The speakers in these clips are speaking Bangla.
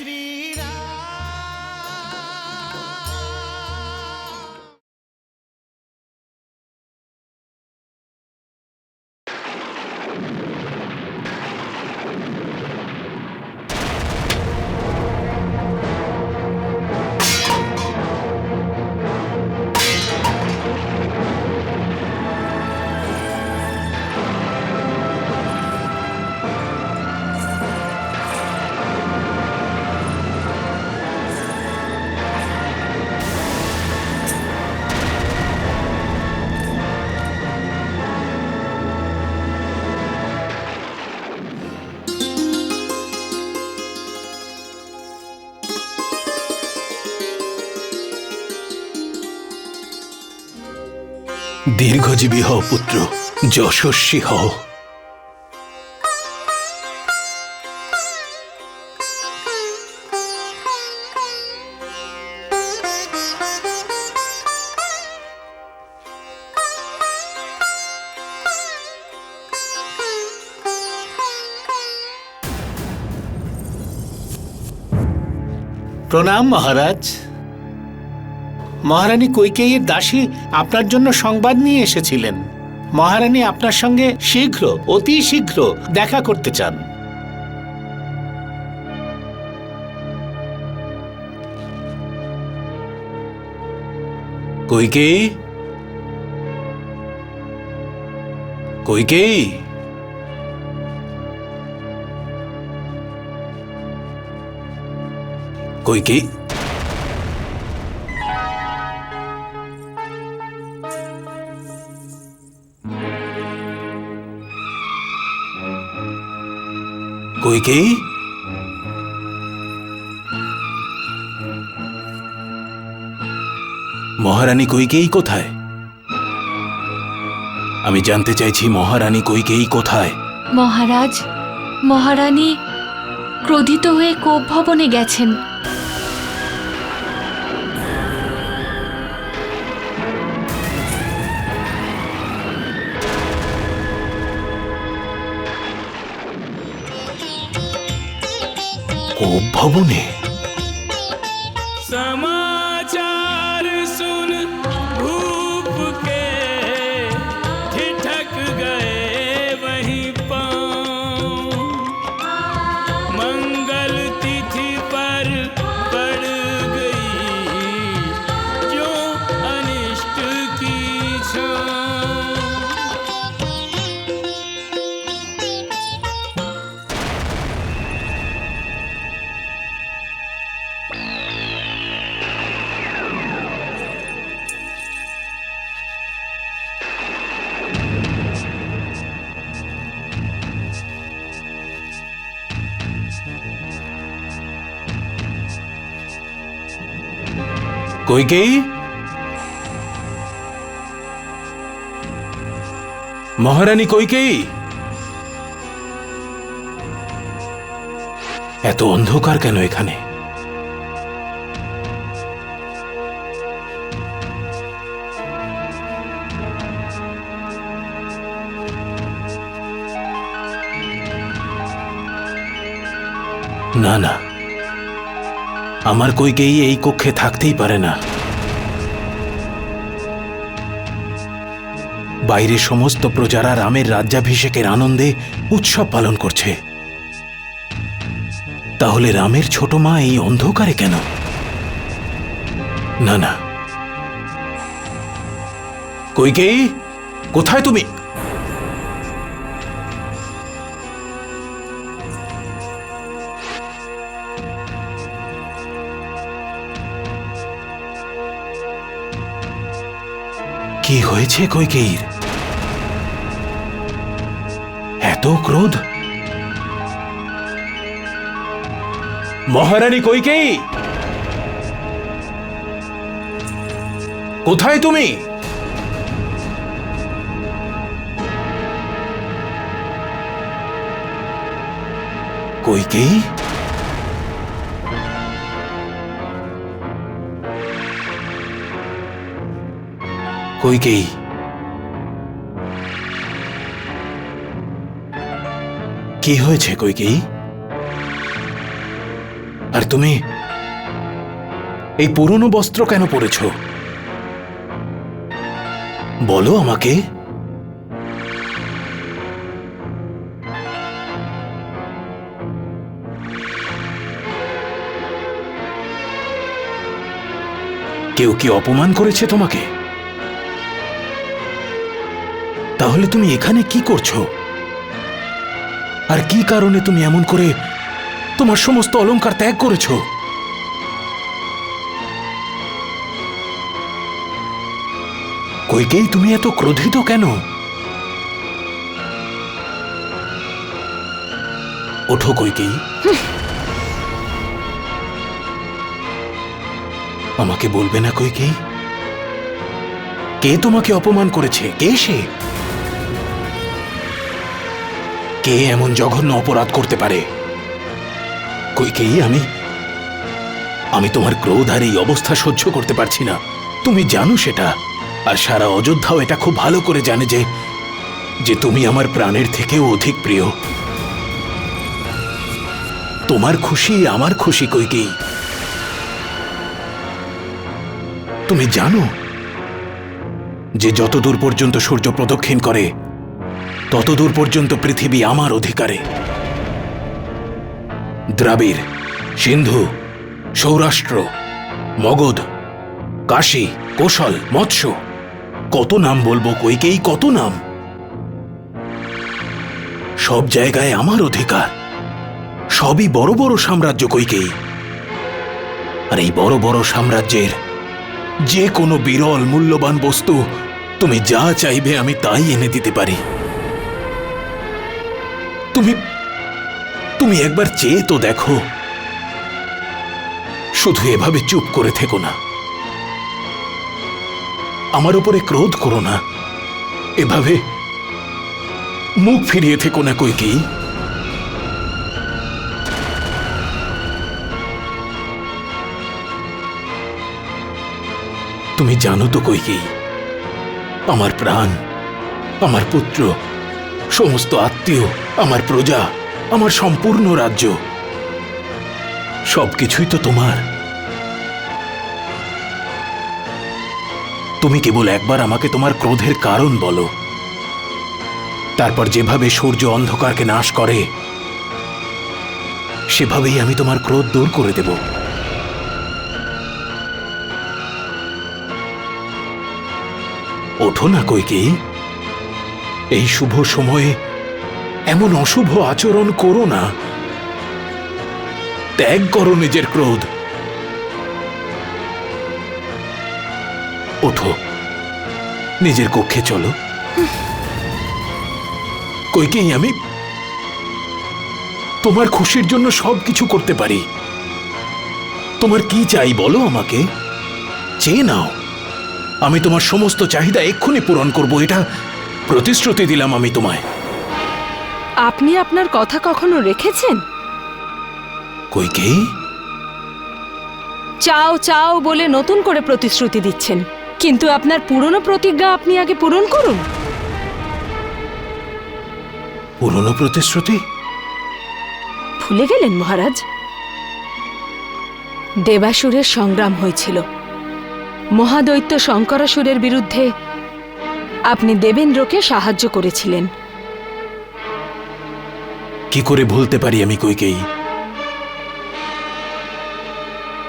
श्रीरा দীর্ঘজীবী হও পুত্র যশস্বী হও। প্রণাম মহারাজ। মহারানী কৈকেয়ীর দাসী আপনার জন্য সংবাদ নিয়ে এসেছিলেন। মহারানী আপনার সঙ্গে শীঘ্র, অতি শীঘ্র দেখা করতে চান। কৈকেয়ী? কৈকেয়ী? কৈকেয়ী কৈকেয়ী মহারানী কইকেই কোথায়? আমি জানতে চাইছি মহারানী কইকেই কোথায়? মহারাজ, মহারানী ক্রোধিত হয়ে কোপ ভবনে গেছেন। ও ভবনে। কৈকেয়ী মহারানী কৈকেয়ী এত অন্ধকার কেন এখানে? না না। আমার কৈকেয়ী এই কক্ষে থাকতেই পারে না। বাইরে সমস্ত প্রজারা রামের রাজ্যাভিষেকের আনন্দে উৎসব পালন করছে। তাহলে রামের ছোট মা এই অন্ধকারে কেন? না না। কৈকেয়ী কোথায় তুমি? কি হয়েছে কৈকেয়ীর? এত ক্রোধ? মহারানী কৈকেয়ী! কোথায় তুমি? কৈকেয়ী? কৈকেয়ী কি হয়েছে কৈকেয়ী আর তুমি এই পুরনো বস্ত্র কেন পরেছ? বলো আমাকে। কেউ কি অপমান করেছে তোমাকে? তাহলে তুমি এখানে কি করছ? আর কি কারণে তুমি এমন করে তোমার সমস্ত অলংকার ত্যাগ করেছ? কইকেই তুমি এত ক্রোধিত কেন? ওঠো কইকেই আমাকে বলবে না কইকেই কে তোমাকে অপমান করেছে? কে সে? কে এমন জঘন্য অপরাধ করতে পারে? কইকেই আমি? আমি তোমার ক্রোধ আর এই অবস্থা সহ্য করতে পারছি না। তুমি জানো সেটা, আর সারা অযোধ্যাও এটা খুব ভালো করে জানে যে যে তুমি আমার প্রাণের থেকেও অধিক প্রিয়। তোমার খুশি, আমার খুশি কইকেই তুমি জানো যে যতদূর পর্যন্ত সূর্য প্রদক্ষিণ করে ততদূর পর্যন্ত পৃথিবী আমার অধিকারে। দ্রাবিড়, সিন্ধু, সৌরাষ্ট্র, মগধ, কাশী, কৌশল, মৎস্য, কত নাম বলব কইকেই কত নাম? সব জায়গায় আমার অধিকার। সবই বড় বড় সাম্রাজ্য কইকেই আর এই বড় বড় সাম্রাজ্যের যে কোনো বিরল, মূল্যবান বস্তু তুমি যা চাইবে আমি তাই এনে দিতে পারি। তুমি তুমি একবার চেয়ে তো দেখো। শুধু এভাবে চুপ করে থেকো না। আমার উপরে ক্রোধ করো না। এভাবে মুখ ফিরিয়ে থেকো না কইকেই তুমি জানো তো কইকেই আমার প্রাণ, আমার পুত্র, সমস্ত আত্মীয় আমার প্রজা, আমার সম্পূর্ণ রাজ্য। সবকিছুই তো তোমার। তুমি কেবল একবার আমাকে তোমার ক্রোধের কারণ বলো। তারপর যেভাবে সূর্য অন্ধকারকে নাশ করে, সেভাবেই আমি তোমার ক্রোধ দূর করে দেব। ওঠো না কইকে এই শুভ সময়ে এমন অশুভ আচরণ করো না। ত্যাগ করো নিজের ক্রোধ। ওঠো। নিজের কক্ষে চলো। কইকেই আমি? তোমার খুশির জন্য সব কিছু করতে পারি। তোমার কি চাই বলো আমাকে? চেয়ে নাও। আমি তোমার সমস্ত চাহিদা এক্ষুনি পূরণ করব। এটা প্রতিশ্রুতি দিলাম আমি তোমায়। আপনি আপনার কথা কখনো রেখেছেন? কইকেই চাও চাও বলে নতুন করে প্রতিশ্রুতি দিচ্ছেন। কিন্তু আপনার পুরনো প্রতিজ্ঞা আপনি আগে পূরণ করুন। পুরনো প্রতিশ্রুতি? ভুলে গেলেন মহারাজ? দেবাসুরের সংগ্রাম হয়েছিল। মহাদৈত্য শঙ্করাসুরের বিরুদ্ধে আপনি দেবেন্দ্রকে সাহায্য করেছিলেন। কি করে ভুলতে পারি আমি কইকেই?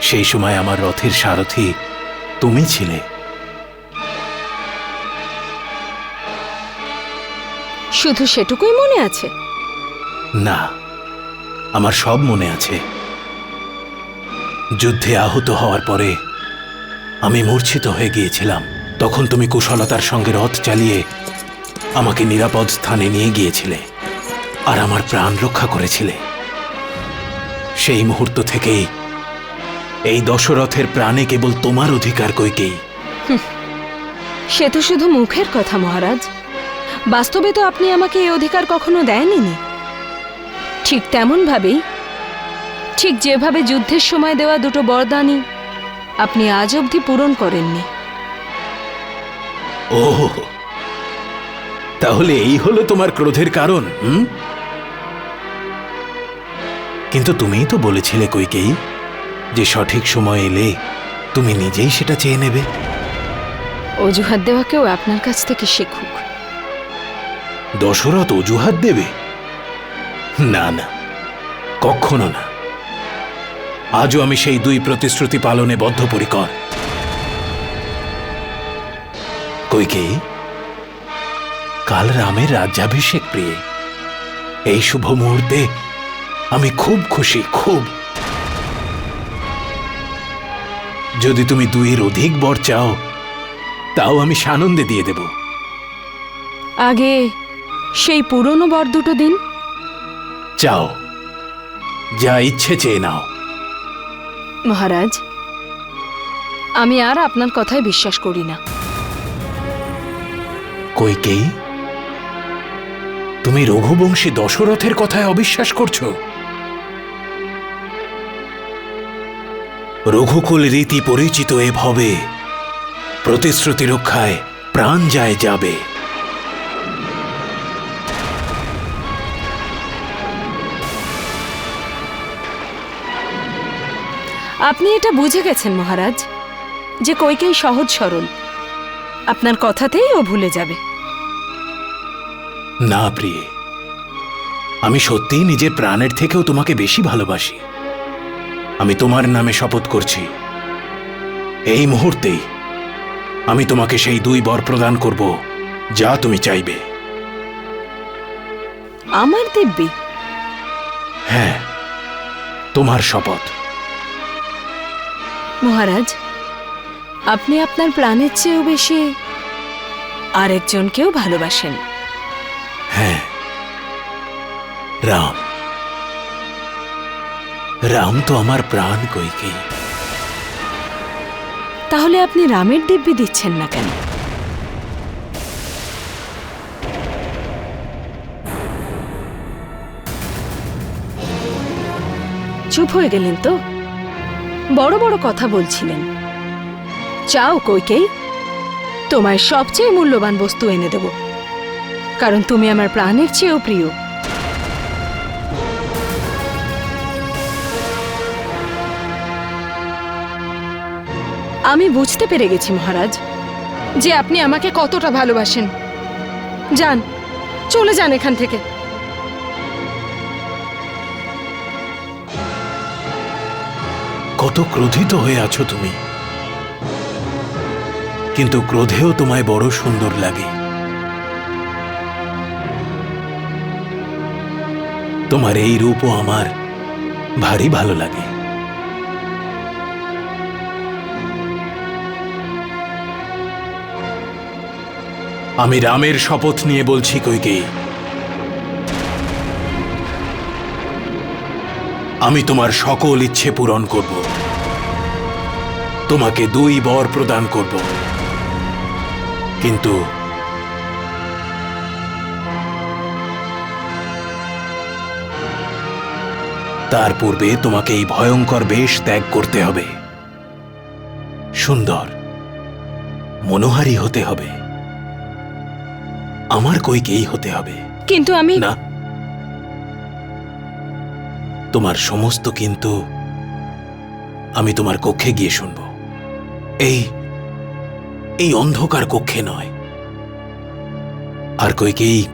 সেই সময় আমার রথের সারথি তুমি ছিলে। শুধু সেটুকুই মনে আছে? না আমার সব মনে আছে। যুদ্ধে আহত হওয়ার পরে আমি মূর্ছিত হয়ে গিয়েছিলাম। তখন তুমি কুশলতার সঙ্গে রথ চালিয়ে আমাকে নিরাপদ স্থানে নিয়ে গিয়েছিলে। আর আমার প্রাণ রক্ষা করেছিলে। সেই মুহূর্ত থেকেই এই দশরথের প্রাণে কেবল তোমার অধিকার কইকেই সে তো শুধু মুখের কথা মহারাজ। বাস্তবে তো আপনি আমাকে এই অধিকার কখনো দেননি ঠিক তেমন ভাবেই ঠিক যেভাবে যুদ্ধের সময় দেওয়া দুটো বরদানি আপনি আজ অবধি পূরণ করেননি। ও তাহলে এই হলো তোমার ক্রোধের কারণ হুম? কিন্তু তুমিই তো বলেছিলে কইকেই যে সঠিক সময় এলে তুমি নিজেই সেটা চেয়ে নেবে। অজুহাত দেওয়াকেও আপনার কাছ থেকে শেখুক। দশরথ অজুহাত দেবে? না না কখনো না। আজও আমি সেই দুই প্রতিশ্রুতি পালনে বদ্ধপরিকর। কইকেই কাল রামের রাজ্যাভিষেক প্রিয়ে। এই শুভ মুহূর্তে আমি খুব খুশি খুব। যদি তুমি দুইয়ের অধিক বর চাও তাও আমি সানন্দে দিয়ে দেব। আগে সেই পুরনো বর দুটো দিন। চাও যা ইচ্ছে চেয়ে নাও। মহারাজ আমি আর আপনার কথায় বিশ্বাস করি না। কইকেই তুমি রঘুবংশী দশরথের কথায় অবিশ্বাস করছ? রঘুকুল রীতি পরিচিত এভাবে ভবে প্রতিশ্রুতি রক্ষায় প্রাণ যায় যাবে। আপনি এটা বুঝে গেছেন মহারাজ যে কইকেই সহজ সরল। আপনার কথাতেই ও ভুলে যাবে। না প্রিয়ে। আমি সত্যিই নিজের প্রাণের থেকেও তোমাকে বেশি ভালোবাসি। আমি তোমার নামে শপথ করছি। এই মুহূর্তেই আমি তোমাকে সেই দুই বর প্রদান করব যা তুমি চাইবে। আমার দিব্যি। হ্যাঁ তোমার শপথ। মহারাজ আপনি আপনার প্রাণের চেয়েও বেশি আরেকজনকেও ভালোবাসেন। হ্যাঁ রাম। রাম তো আমার প্রাণ কইকেই তাহলে আপনি রামের দিব্যি দিচ্ছেন না কেন? চুপ হয়ে গেলেন তো? বড় বড় কথা বলছিলেন। চাও কইকেই তোমায় সবচেয়ে মূল্যবান বস্তু এনে দেব। কারণ তুমি আমার প্রাণের চেয়েও প্রিয়। আমি বুঝতে পেরে গেছি, মহারাজ, যে আপনি আমাকে কতটা ভালোবাসেন। যান, চলে যান এখান থেকে। কত ক্রোধিত হয়ে আছো তুমি। কিন্তু ক্রোধেও তোমায় বড় সুন্দর লাগে। তোমার এই রূপও আমার ভারী ভালো লাগে। আমি রামের শপথ নিয়ে বলছি কইকেই আমি তোমার সকল ইচ্ছে পূরণ করব। তোমাকে দুই বর প্রদান করব। কিন্তু তার পূর্বে তোমাকে এই ভয়ঙ্কর বেশ ত্যাগ করতে হবে। সুন্দর, মনোহারী হতে হবে। আমার কইকেই হতে হবে। কিন্তু আমি না। তোমার সমস্ত কিন্তু আমি তোমার কক্ষে গিয়ে শুনব। এই এই অন্ধকার কক্ষে নয়। আর কইকেই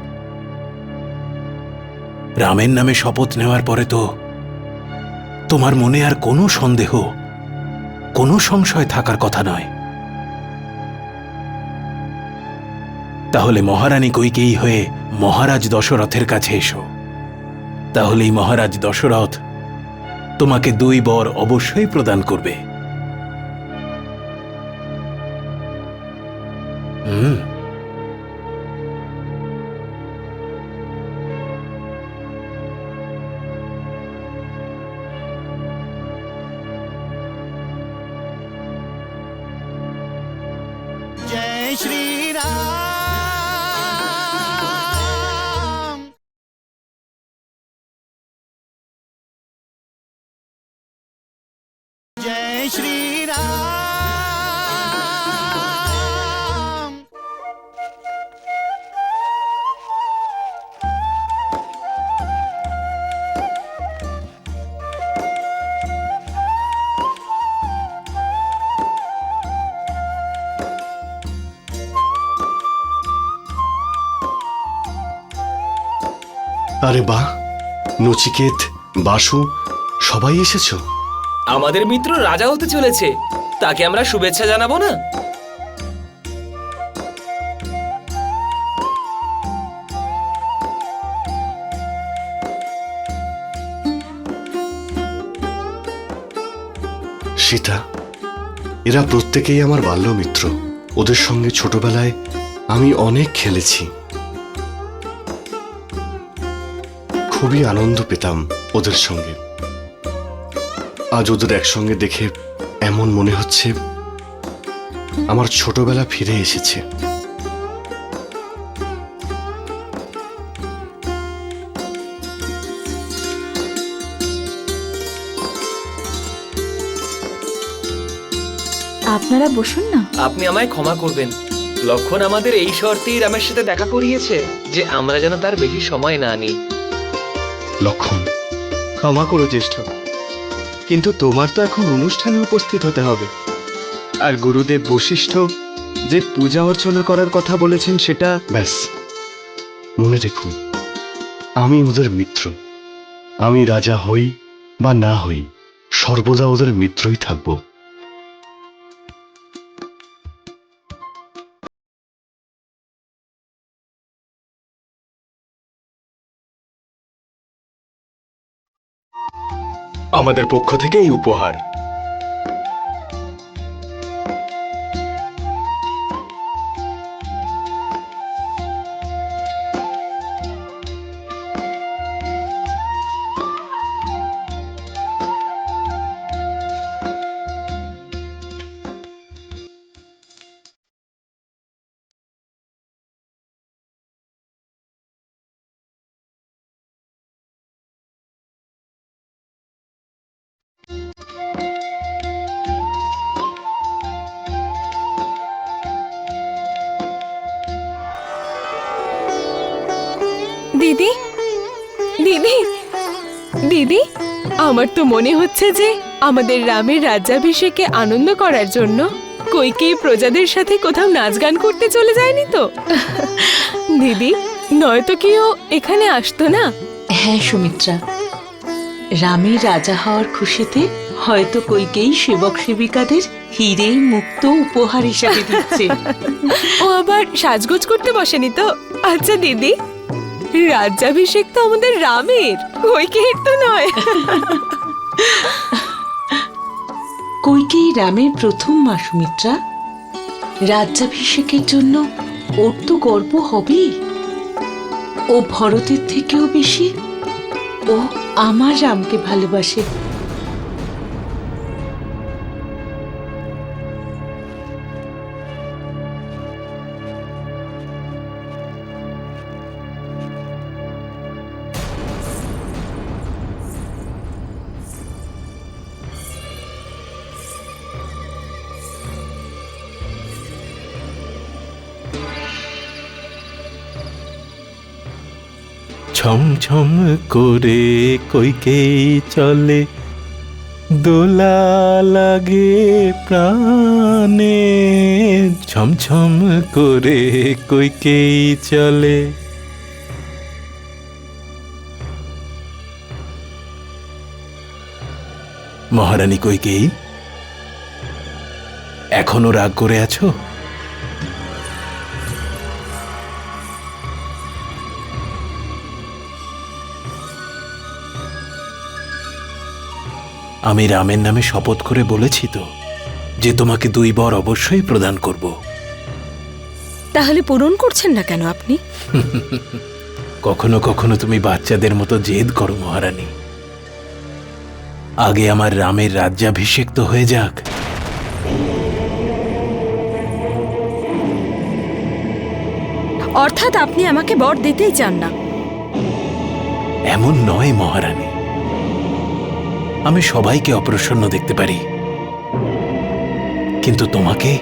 রামের নামে শপথ নেওয়ার পরে তো তোমার মনে আর কোনো সন্দেহ কোনো সংশয় থাকার কথা নয়। তাহলে মহারানী কৈকেয়ী হয়ে মহারাজ দশরথের কাছে এসো। তাহলেই মহারাজ দশরথ তোমাকে দুই বর অবশ্যই প্রদান করবে। হুম। আরে বাহ নচিকেত বাসু সবাই এসেছ? আমাদের মিত্র রাজা হতে চলেছে। তাকে আমরা শুভেচ্ছা জানাব না? সীতা এরা প্রত্যেকেই আমার বাল্য মিত্র ওদের সঙ্গে ছোটবেলায় আমি অনেক খেলেছি। খুবই আনন্দ পেতাম ওদের সঙ্গে। আজ ওদের একসঙ্গে দেখে এমন মনে হচ্ছে আমার ছোটবেলা ফিরে এসেছে। আপনারা বসুন না। আপনি আমায় ক্ষমা করবেন। লক্ষণ আমাদের এই শর্তেই রামের সাথে দেখা করিয়েছে যে আমরা যেন তার বেশি সময় না নিই লক্ষণ। ক্ষমা করো জ্যেষ্ঠ। কিন্তু তোমার তো এখন অনুষ্ঠানে উপস্থিত হতে হবে। আর গুরুদেব বশিষ্ঠ যে পূজা অর্চনা করার কথা বলেছেন সেটা ব্যাস। মনে রেখুন আমি ওদের মিত্র। আমি রাজা হই বা না হই সর্বদা ওদের মিত্রই থাকব। আমাদের পক্ষ থেকে এই উপহার। আমার তো মনে হচ্ছে যে আমাদের রামের রাজ্যাভিষেকে আনন্দ করার জন্য কৈকেয়ী প্রজাদের সাথে কোথাও নাচ গান করতে চলে যায়নি তো? দিদি নয়তো কি ও এখানে আসতো না? হ্যাঁ সুমিত্রা। রামের রাজা হওয়ার খুশিতে হয়তো কইকেই সেবক সেবিকাদের হিরে মুক্ত উপহার হিসাবে দিচ্ছে। ও আবার সাজগোজ করতে বসেনি তো? আচ্ছা দিদি। রাজ্যাভিষেক তো আমাদের রামের। কৈকেয়ীর তো নয়। কৈকেয়ী রামের প্রথম মাসুমিত্রা? রাজ্যাভিষেকের জন্য ওর তো গর্ব হবেই। ও ভরতের থেকেও বেশি। ও আমার রামকে ভালোবাসে। ছম ছম করে কইকেই চলে? দোলা লাগে প্রাণে। ছমছম ছম করে কইকেই চলে? মহারানী কইকেই এখনও রাগ করে আছো? আমি রামের নামে শপথ করে বলেছি তো যে তোমাকে দুই বর অবশ্যই প্রদান করব। তাহলে পূরণ করছেন না কেন আপনি? কখনো কখনো তুমি বাচ্চাদের মতো জেদ করো মহারানী। আগে আমার রামের রাজ্যাভিষেক তো হয়ে যাক। অর্থাৎ আপনি আমাকে বর দিতেই চান না। এমন নয় মহারানী। আমি সবাইকে অপ্রসন্ন দেখতে পারি। কিন্তু তোমাকে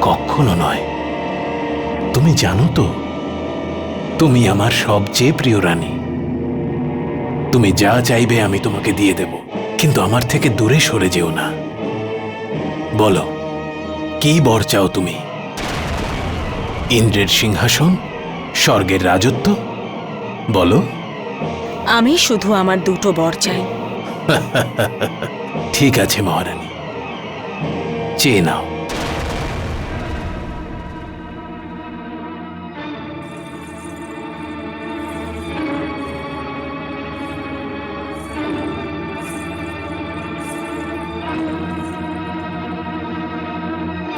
কখনো নয়। তুমি জানো তো, তুমি আমার সবচেয়ে প্রিয় রানী। তুমি যা চাইবে আমি তোমাকে দিয়ে দেব, কিন্তু আমার থেকে দূরে সরে যেও না। বলো, কি বর চাও তুমি? ইন্দ্রের সিংহাসন? স্বর্গের রাজত্ব? বলো। আমি শুধু আমার দুটো বর চাই। ঠিক আছে মহারানী। চেয়ে নাও।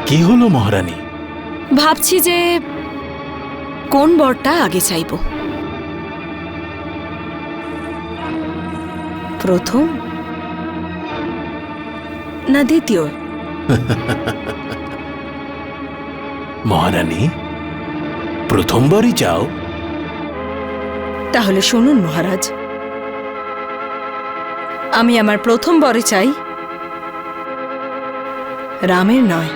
কি হলো মহারানী? ভাবছি যে কোন বরটা আগে চাইব। প্রথম? না দ্বিতীয়। মহারানী প্রথমবারই চাও? তাহলে শুনুন মহারাজ। আমি আমার প্রথম বরে চাই। রামের নয়।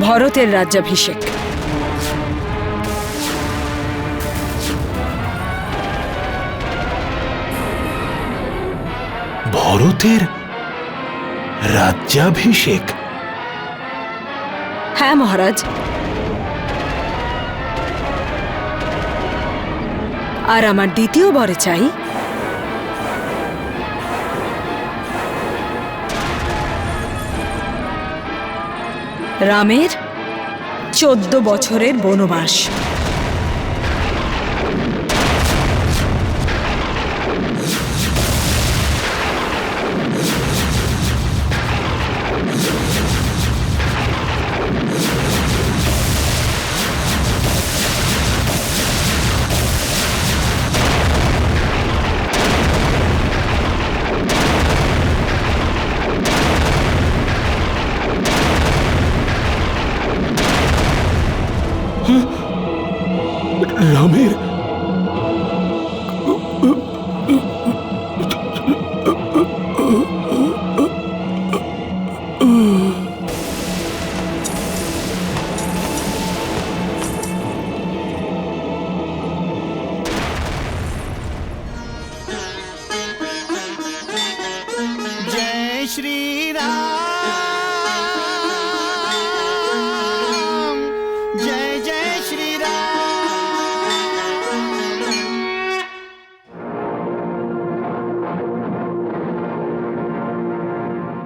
ভরতের রাজ্যাভিষেক। ভরতের রাজ্যাভিষেক। হ্যাঁ মহারাজ। আর আমার দ্বিতীয় বরে চাই। রামের চোদ্দ বছরের বনবাস। রামের